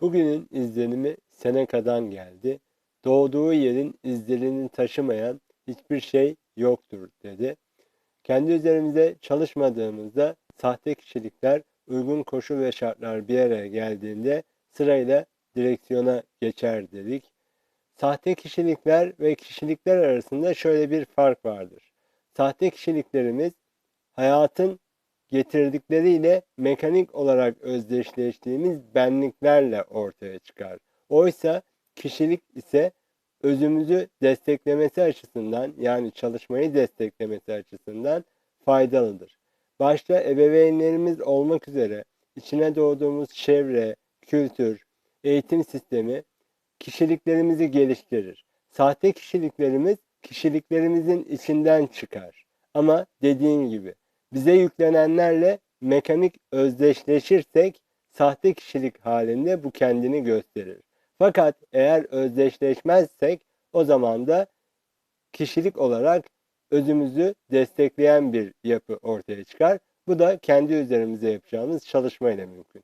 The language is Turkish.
Bugünün izlenimi Seneca'dan geldi. Doğduğu yerin izlerini taşımayan hiçbir şey yoktur dedi. Kendi üzerimize çalışmadığımızda sahte kişilikler uygun koşul ve şartlar bir araya geldiğinde sırayla direksiyona geçer dedik. Sahte kişilikler ve kişilikler arasında şöyle bir fark vardır. Sahte kişiliklerimiz hayatın getirdikleriyle mekanik olarak özdeşleştiğimiz benliklerle ortaya çıkar. Oysa kişilik ise özümüzü desteklemesi açısından yani çalışmayı desteklemesi açısından faydalıdır. Başta ebeveynlerimiz olmak üzere içine doğduğumuz çevre, kültür, eğitim sistemi kişiliklerimizi geliştirir. Sahte kişiliklerimiz kişiliklerimizin içinden çıkar. Ama dediğim gibi bize yüklenenlerle mekanik özdeşleşirsek sahte kişilik halinde bu kendini gösterir. Fakat eğer özdeşleşmezsek o zaman da kişilik olarak özümüzü destekleyen bir yapı ortaya çıkar. Bu da kendi üzerimize yapacağımız çalışmayla mümkün.